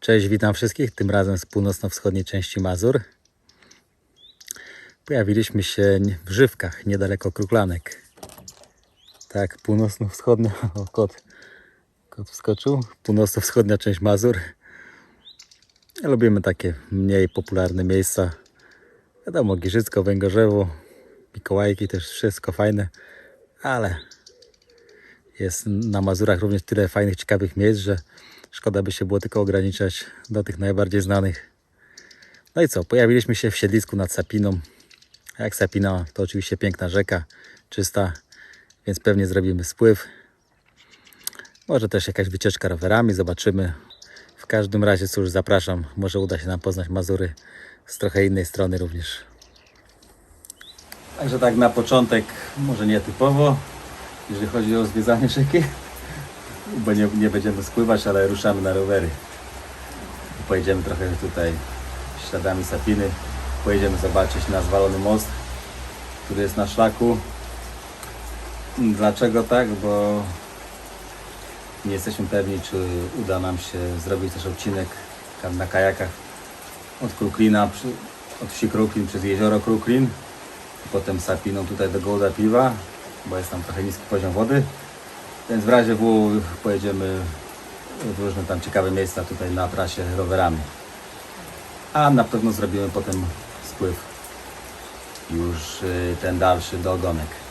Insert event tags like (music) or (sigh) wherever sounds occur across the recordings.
Cześć, witam wszystkich, tym razem z północno-wschodniej części Mazur. Pojawiliśmy się w Żywkach, niedaleko Kruklanek. Tak, północno-wschodnia, (laughs) o kot, kot wskoczył, północno-wschodnia część Mazur. Lubimy takie mniej popularne miejsca. Wiadomo, Giżycko, Węgorzewo, Mikołajki, też wszystko fajne, ale jest na Mazurach również tyle fajnych, ciekawych miejsc, że szkoda by się było tylko ograniczać do tych najbardziej znanych. No i co, pojawiliśmy się w siedlisku nad Sapiną. Jak Sapina to oczywiście piękna rzeka, czysta, więc pewnie zrobimy spływ. Może też jakaś wycieczka rowerami, zobaczymy. W każdym razie cóż, zapraszam, może uda się nam poznać Mazury z trochę innej strony również. Także tak na początek, może nie typowo, jeżeli chodzi o zwiedzanie rzeki, bo nie, nie będziemy spływać, ale ruszamy na rowery. Pojedziemy trochę tutaj śladami Sapiny. Pojedziemy zobaczyć na zwalony most, który jest na szlaku. Dlaczego tak? Bo nie jesteśmy pewni, czy uda nam się zrobić też odcinek na kajakach od Kruklina, od wsi Kruklin przez jezioro Kruklin, potem Sapiną tutaj do Gołda Piwa, bo jest tam trochę niski poziom wody. Więc w razie W pojedziemy w różne tam ciekawe miejsca tutaj na trasie rowerami. A na pewno zrobimy potem spływ już y, ten dalszy do ogonek.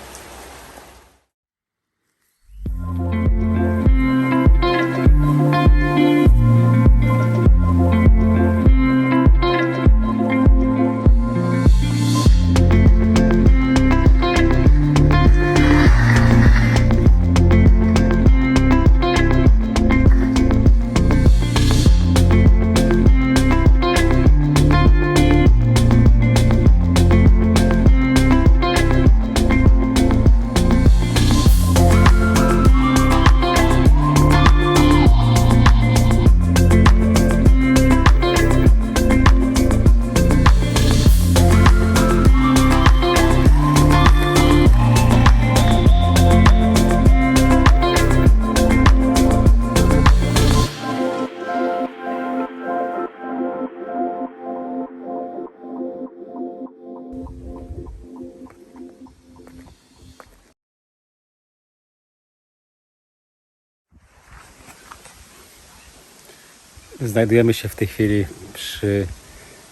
Znajdujemy się w tej chwili przy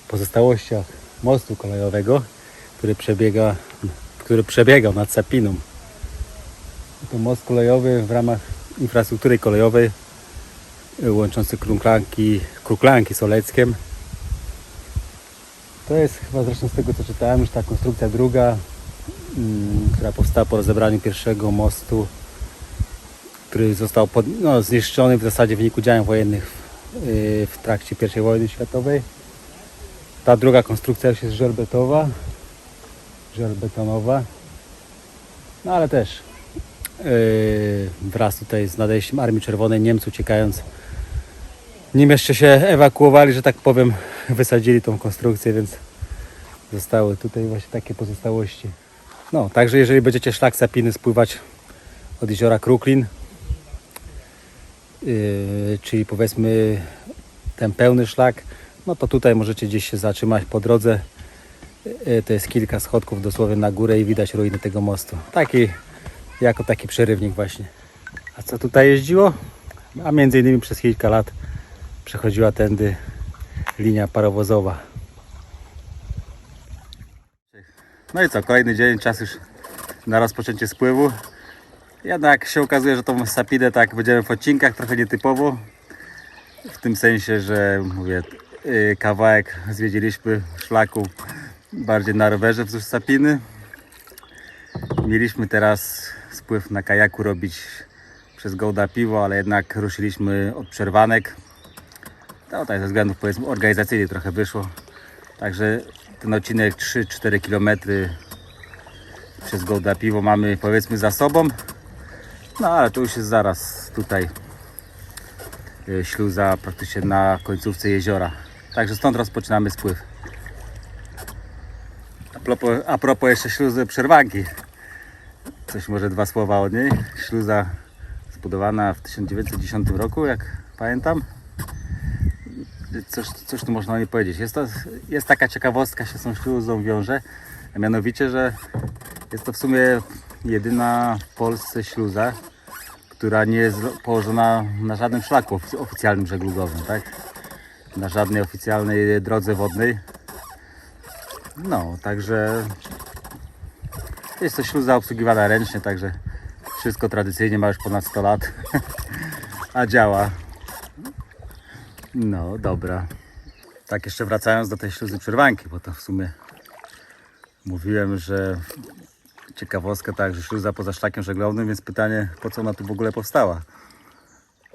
pozostałościach mostu kolejowego, który przebiega, który przebiegał nad Sapiną. To most kolejowy w ramach infrastruktury kolejowej y, łączący Kruklanki, Kruklanki z Oleckiem. To jest chyba zresztą z tego co czytałem już ta konstrukcja druga, mm, która powstała po rozebraniu pierwszego mostu, który został pod, no, zniszczony w zasadzie w wyniku działań wojennych w, yy, w trakcie I wojny światowej. Ta druga konstrukcja już jest żelbetowa, żelbetonowa, no ale też yy, wraz tutaj z nadejściem Armii Czerwonej Niemcy uciekając nim jeszcze się ewakuowali, że tak powiem, wysadzili tą konstrukcję, więc zostały tutaj właśnie takie pozostałości. No, także jeżeli będziecie szlak Sapiny spływać od jeziora Kruklin, czyli powiedzmy ten pełny szlak, no to tutaj możecie gdzieś się zatrzymać po drodze Y, To jest kilka schodków dosłownie na górę i widać ruiny tego mostu. Taki, jako taki przerywnik właśnie. A co tutaj jeździło? A między innymi przez kilka lat przechodziła tędy linia parowozowa. No i co, kolejny dzień, czas już na rozpoczęcie spływu. Jednak się okazuje, że tą sapidę tak będziemy w odcinkach, trochę nietypowo. W tym sensie, że mówię, yy, kawałek zwiedziliśmy szlaku bardziej na rowerze wzdłuż sapiny. Mieliśmy teraz spływ na kajaku robić przez Gołda Piwo, ale jednak ruszyliśmy od przerwanek. To tutaj ze względów powiedzmy organizacyjnych trochę wyszło. Także ten odcinek 3-4 km przez Gołda Piwo mamy powiedzmy za sobą. No ale to już jest zaraz tutaj e, śluza praktycznie na końcówce jeziora. Także stąd rozpoczynamy spływ. A propos, a propos jeszcze śluzy przerwanki. Coś może dwa słowa o niej. Śluza zbudowana w 1910 roku, jak pamiętam. Coś, coś tu można o niej powiedzieć. Jest, to, jest taka ciekawostka się z tą śluzą wiąże, a mianowicie, że jest to w sumie jedyna w Polsce śluza, która nie jest położona na żadnym szlaku ofic- oficjalnym żeglugowym, tak? Na żadnej oficjalnej drodze wodnej. No, także jest to śluza obsługiwana ręcznie, także wszystko tradycyjnie ma już ponad 100 lat, (laughs) a działa. No, dobra. Tak, jeszcze wracając do tej śluzy przerwanki, bo to w sumie mówiłem, że ciekawostka, tak, że śluza poza szlakiem żeglownym, więc pytanie, po co ona tu w ogóle powstała?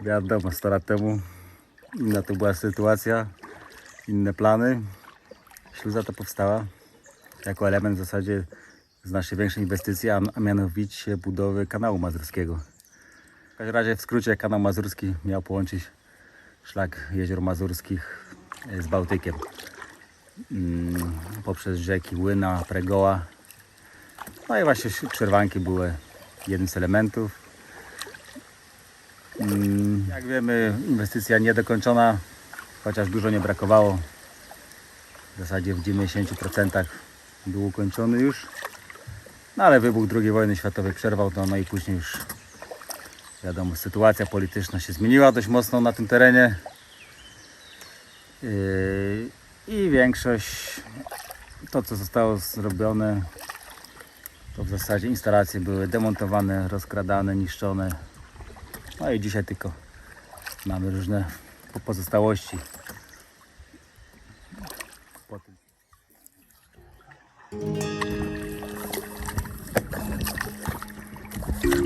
Wiadomo, 100 lat temu inna to była sytuacja, inne plany. Śluza to powstała jako element w zasadzie z naszej większej inwestycji, a, a mianowicie budowy kanału mazurskiego. W każdym razie w skrócie kanał mazurski miał połączyć szlak jezior mazurskich e, z Bałtykiem. Mm, poprzez rzeki Łyna, Pregoła. No i właśnie przerwanki były jednym z elementów. Mm, Jak wiemy, inwestycja niedokończona, chociaż dużo nie brakowało. W zasadzie w 90% był ukończony już. No ale wybuch II wojny światowej przerwał to, no i później już wiadomo, sytuacja polityczna się zmieniła dość mocno na tym terenie. Yy, I większość, to co zostało zrobione, to w zasadzie instalacje były demontowane, rozkradane, niszczone. No i dzisiaj tylko mamy różne po- pozostałości.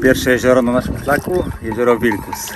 Pierwsze jezioro na naszym szlaku, jezioro Wilkus.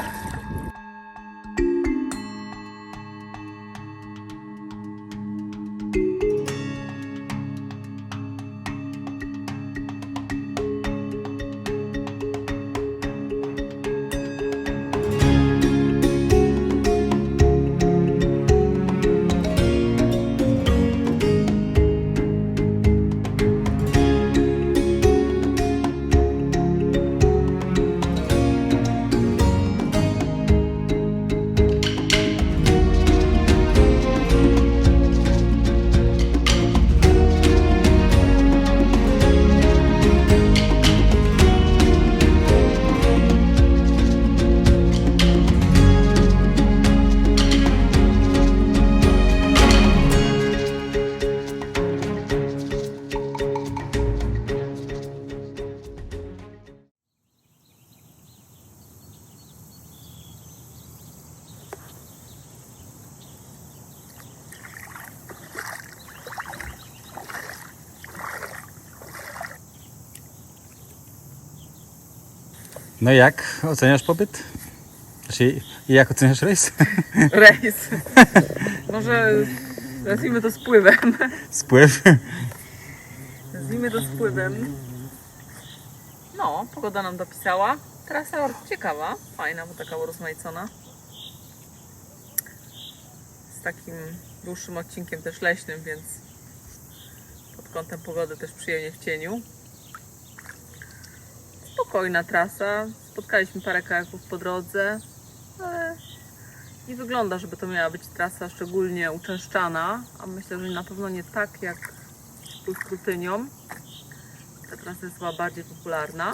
No i jak oceniasz pobyt? Znaczy, i jak oceniasz rejs? (laughs) Rejs. Może nazwijmy to spływem. Spływ? Nazwijmy to spływem. No, pogoda nam dopisała. Trasa bardzo ciekawa, fajna, bo taka urozmaicona. Z takim dłuższym odcinkiem też leśnym, więc pod kątem pogody też przyjemnie w cieniu. Spokojna trasa. Spotkaliśmy parę kajaków po drodze, ale nie wygląda, żeby to miała być trasa szczególnie uczęszczana, a myślę, że na pewno nie tak jak z Krutynią. Ta trasa jest chyba bardziej popularna.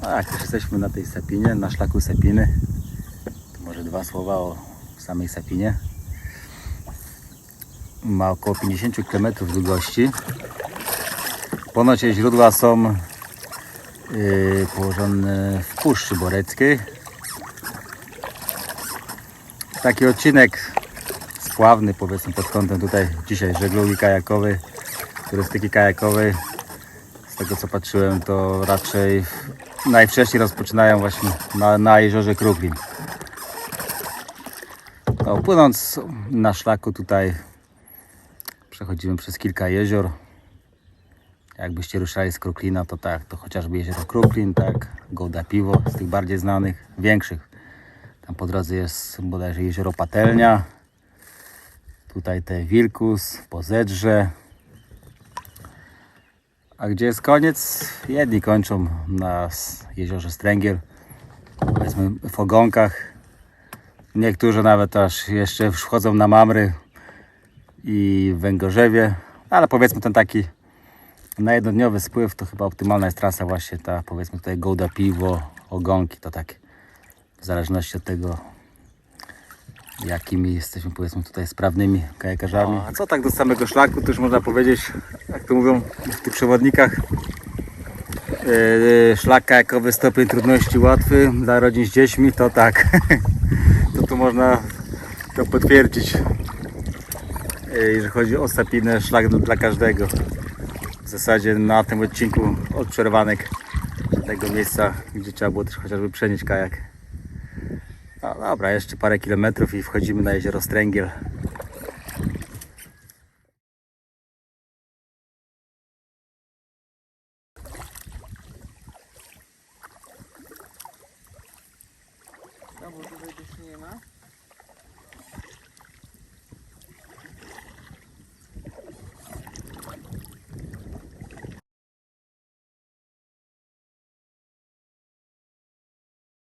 Tak, już jesteśmy na tej Sapinie, na szlaku Sapiny. To może dwa słowa o samej Sapinie. Ma około 50 km długości. Ponoć jej źródła są yy, położone w Puszczy Boreckiej. Taki odcinek spławny powiedzmy pod kątem tutaj dzisiaj żeglugi kajakowej, turystyki kajakowej. Z tego co patrzyłem to raczej najwcześniej rozpoczynają właśnie na, na jeziorze Kruklin. No, płynąc na szlaku tutaj przechodzimy przez kilka jezior. Jakbyście ruszali z Kruklina, to tak, to chociażby jezioro Kruklin, tak, Gołda Piwo, z tych bardziej znanych, większych. Tam po drodze jest bodajże jezioro Patelnia. Tutaj te Wilkus, Pozedrze. A gdzie jest koniec? Jedni kończą na jeziorze Stręgiel, powiedzmy w ogonkach. Niektórzy nawet aż jeszcze wchodzą na Mamry i Węgorzewie, ale powiedzmy ten taki na jednodniowy spływ to chyba optymalna jest trasa właśnie ta powiedzmy tutaj Gołda Piwo, ogonki to tak w zależności od tego jakimi jesteśmy powiedzmy tutaj sprawnymi kajakarzami. A co tak do samego szlaku, to już można powiedzieć, jak to mówią w tych przewodnikach, yy, szlak kajakowy stopień trudności łatwy dla rodzin z dziećmi, to tak, (laughs) to tu można to potwierdzić. Yy, Jeżeli chodzi o sapinę, szlak dla- każdego. W zasadzie na tym odcinku od przerwanek do tego miejsca, gdzie trzeba było też chociażby przenieść kajak. No dobra, jeszcze parę kilometrów i wchodzimy na jezioro Stręgiel.